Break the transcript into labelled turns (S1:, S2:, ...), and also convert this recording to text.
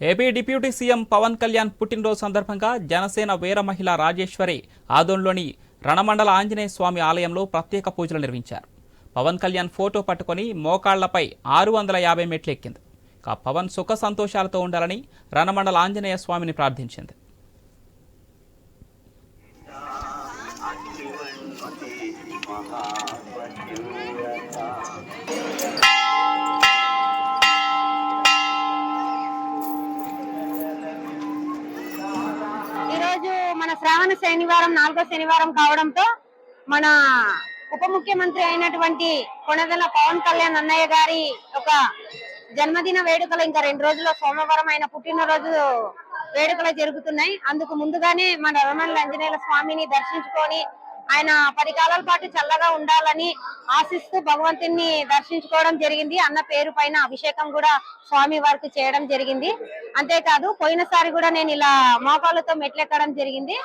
S1: AP deputy CM Pawan Kalyan పుట్టినరోజు సందర్భంగా జనసేన వీర మహిళ రాజేశ్వరి ఆదోన్లోని రణమండల ఆంజనేయ స్వామి ఆలయంలో ప్రత్యేక పూజలు నిర్వహించారు పవన్ కళ్యాణ్ ఫోటో పట్టుకొని మోకాళ్ళపై ఆరు వందల యాభై మెట్లు ఎక్కింది ఇక పవన్ సుఖ సంతోషాలతో ఉండాలని రణమండల ఆంజనేయ స్వామిని ప్రార్థించింది
S2: ఈరోజు శ్రావణ శనివారం నాలుగో శనివారం కావడంతో మన ఉప ముఖ్యమంత్రి అయినటువంటి కొనదల పవన్ కళ్యాణ్ అన్నయ్య గారి ఒక జన్మదిన వేడుకలు ఇంకా రెండు రోజుల్లో సోమవారం ఆయన పుట్టినరోజు వేడుకలు జరుగుతున్నాయి. అందుకు ముందుగానే మన రమణ ఆంజనేయుల స్వామిని దర్శించుకొని ఆయన పది కాలాల పాటు చల్లగా ఉండాలని ఆశిస్తూ భగవంతుని దర్శించుకోవడం జరిగింది. అన్న పేరు పైన అభిషేకం కూడా స్వామి వారికి చేయడం జరిగింది. అంతేకాదు పోయినసారి కూడా నేను ఇలా మోకాళ్ళతో మెట్లెక్కడం జరిగింది.